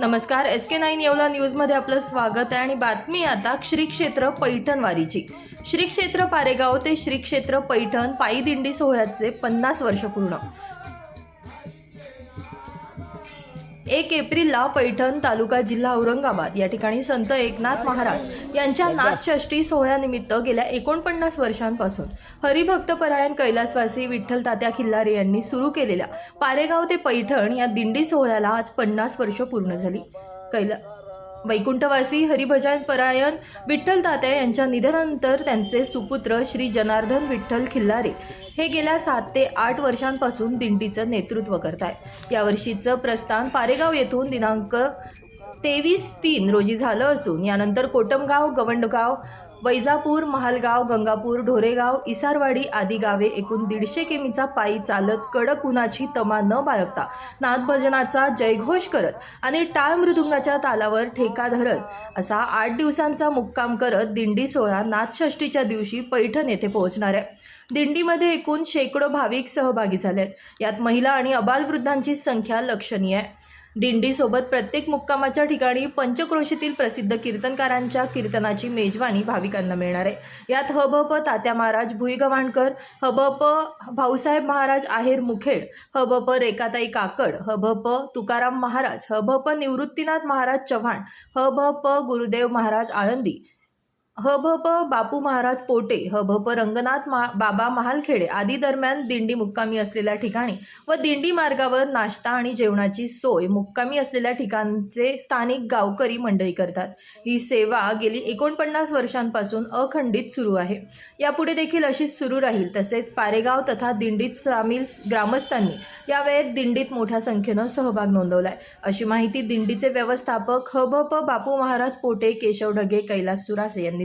नमस्कार S K nine Yeola न्यूजमध्ये आपलं स्वागत आहे आणि बातमी आता श्री क्षेत्र पैठणवारीची श्री क्षेत्र पारेगाव ते श्री क्षेत्र पैठण पायी दिंडी सोहळ्याचे पन्नास वर्ष पूर्ण. एक एप्रिलला पैठण तालुका जिल्हा औरंगाबाद या ठिकाणी संत एकनाथ महाराज यांच्या नाथषष्ठी सोहळ्यानिमित्त गेल्या एकोणपन्नास वर्षांपासून हरिभक्तपरायण कैलासवासी विठ्ठल तात्या खिल्लारे यांनी सुरू केलेल्या पारेगाव ते पैठण या दिंडी सोहळ्याला आज पन्नास वर्ष पूर्ण झाली. कैला वैकुंठवासी हरिभजन परायण विठ्ठल तात्या यांच्या निधनानंतर त्यांचे सुपुत्र श्री जनार्दन विठ्ठल खिल्लारे हे गेल्या सात ते आठ वर्षांपासून दिंडीचं नेतृत्व करत आहे यावर्षीचं प्रस्थान पारेगाव येथून दिनांक तेवीस तीन रोजी झालं असून यानंतर कोटमगाव गवंडगाव वैजापूर महालगाव गंगापूर ढोरेगाव इसारवाडी आदी गावे एकूण दीडशे किमीचा पायी चालत कडक उन्हाची तमा न बाळगता नादभजनाचा जयघोष करत आणि टाळ मृदुंगाच्या तालावर ठेका धरत असा आठ दिवसांचा मुक्काम करत दिंडी सोहळा नाथषष्टीच्या दिवशी पैठण येथे पोहोचणार आहे. दिंडीमध्ये एकूण शेकडो भाविक सहभागी झाले आहेत यात महिला आणि अबालवृद्धांची संख्या लक्षणीय आहे. दिंडीसोबत प्रत्येक मुक्कामाच्या ठिकाणी पंचक्रोशीतील प्रसिद्ध कीर्तनकारांच्या कीर्तनाची मेजवानी भाविकांना मिळणार आहे. यात हबप तात्या महाराज भुईगव्हाणकर हबप भाऊसाहेब महाराज आहेर मुखेड हबप रेखाताई काकड हबप तुकाराम महाराज हबप निवृत्तीनाथ महाराज चव्हाण हबप गुरुदेव महाराज आळंदी हबप बापू महाराज पोटे हबप रंगनाथ मा बाबा महालखेडे आदी दरम्यान दिंडी मुक्कामी असलेल्या ठिकाणी व दिंडी मार्गावर नाश्ता आणि जेवणाची सोय मुक्कामी असलेल्या ठिकाणचे स्थानिक गावकरी मंडळी करतात. ही सेवा गेली एकोणपन्नास वर्षांपासून अखंडित सुरू आहे. यापुढे देखील अशीच सुरू राहील. तसेच पारेगाव तथा दिंडीत सामील ग्रामस्थांनी यावेळेत दिंडीत मोठ्या संख्येनं सहभाग नोंदवलाय. अशी माहिती दिंडीचे व्यवस्थापक हबप बापू महाराज पोटे केशव ढगे कैलास सुरासे यांनी